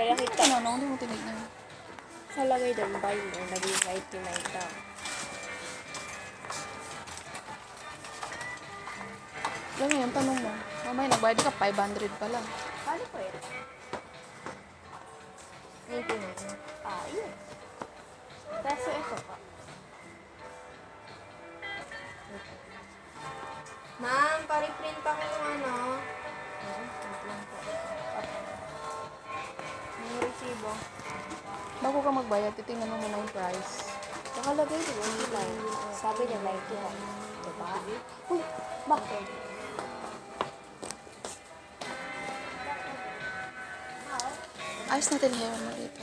Pero kita, Ano, no? Hindi mo tinignan. sa lagay doon, more, naging 99 daw. Yan ngayon, tanong mo. Mamaya, nagbayad ka, 500 pala. Paano po yun? Bago ka magbayad, titingnan mo muna yung price. Nakalagay di ba yung line? Sabi niya 99. Diba? Uy, bakit? Ayos natin hair mo dito.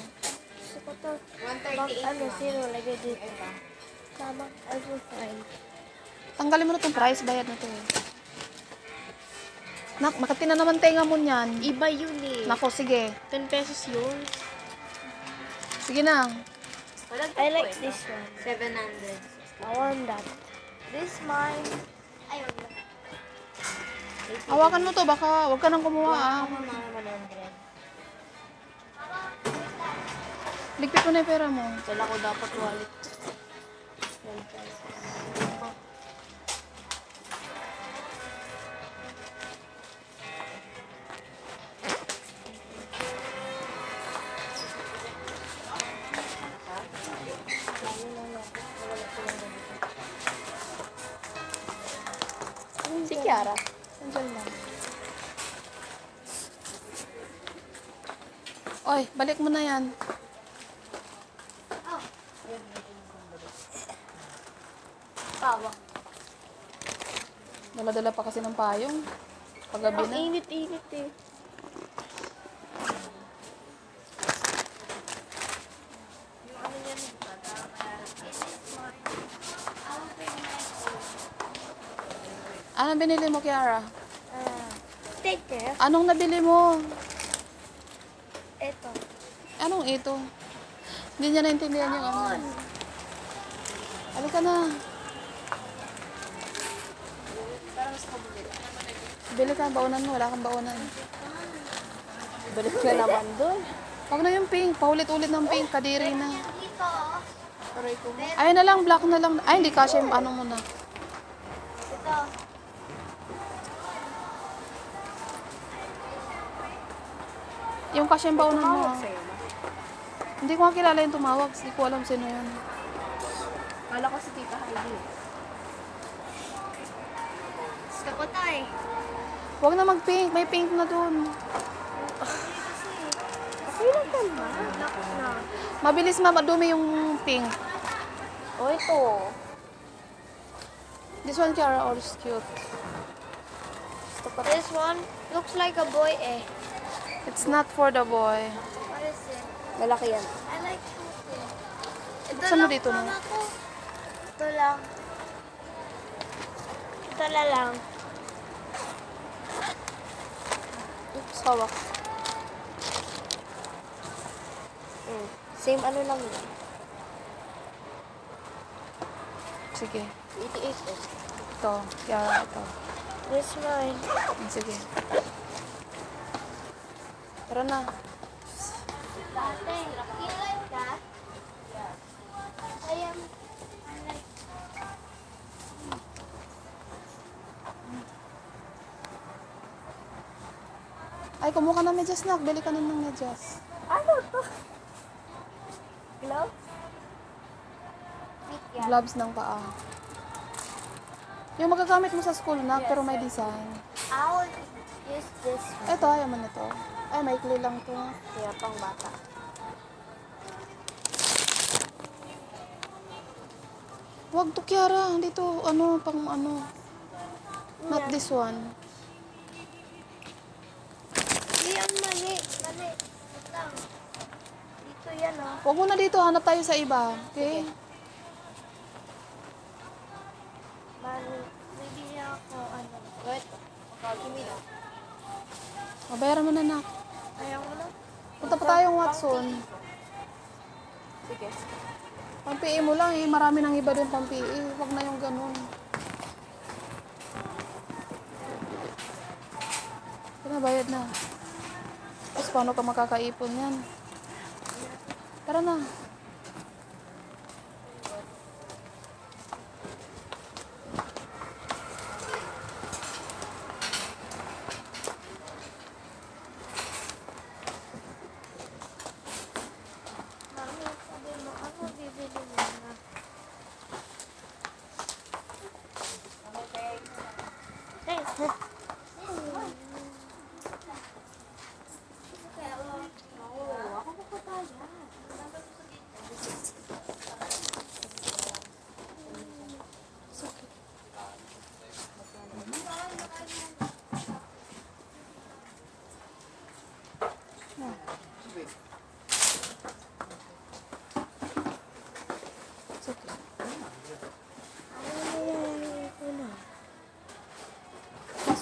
Gusto ko to. 138 ano, zero, lagay dito. Tama, will find. Tanggalin mo na itong price, bayad na to eh. Nak, makati na naman tenga mo niyan. Iba yun eh. Nako, sige. 10 pesos yun. Sige na. I like this one. 700. I want that. This mine. Ayun. Hawakan mo to, baka wag ka nang kumuha ah. Ako mga 100. Ligpit mo na yung pera mo. Dala ko dapat wallet. 10 pesos. Si Kiara. Nandiyan lang. Oy, balik mo na yan. Tawa. Dala-dala pa kasi ng payong. Paggabi Ang na. init-init eh. Ano binili mo, Kiara? Ah, take care. Anong nabili mo? Ito. Anong ito? Hindi niya naintindihan yung ano. Halika na. Bili ka, baunan mo. Wala kang baunan. Balik ka naman doon. Huwag na yung pink. Paulit-ulit ng pink. Kadiri na. Dito. Aray ko. Ay na lang, black na lang. Ay, hindi kasi yung ano mo na. Ito. Yung kasi yung baunan mo. Sa'yo. Hindi ko nga kilala yung tumawag. Hindi ko alam sino yun. Kala ko si Tita Heidi. Gusto ko to eh. Huwag na mag-pink. May pink na dun. Okay lang ka na. Mabilis ma, madumi yung pink. O ito. This one, Kiara, all is cute. Gusto ko This one looks like a boy eh. It's not for the boy. What is it? Lalaki yan. I like this. Ito Saan mo lang dito, ko. Ito lang. Ito na lang. Oops, hawak. Mm. Same ano lang yun. Sige. 88 eh. Ito. Kiara, ito. This mine. Sige. Tara na. Ay, kumuha ka ng medyas na. Bili ka na ng medyas. Ano to? Glove? Meet yan. Gloves ng paa. Yung magagamit mo sa school na, pero may design. I will use this one. Ito, ayaw mo na to. Ay, maikli lang to. Kaya pang bata. Huwag to, Kiara. Dito, ano, pang ano. Not this one. Yan mali. Mali. Dito yan oh. Huwag mo na dito. Hanap tayo sa iba. Okay? Mali. Bibili ako ano. Wait. Makagimi na. Mabayaran mo na, nak. Ayaw mo na. Punta pa tayong Watson. Sige. Pang PE mo lang eh. Marami nang iba din pang PE. Huwag na yung ganun. Pinabayad na. paano ka makakaipon yan? Tara na.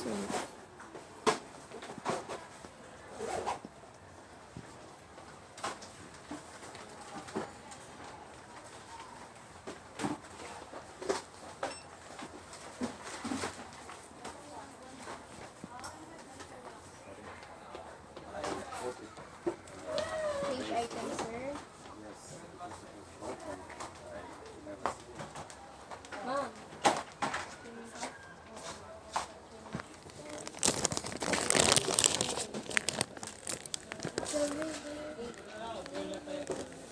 嗯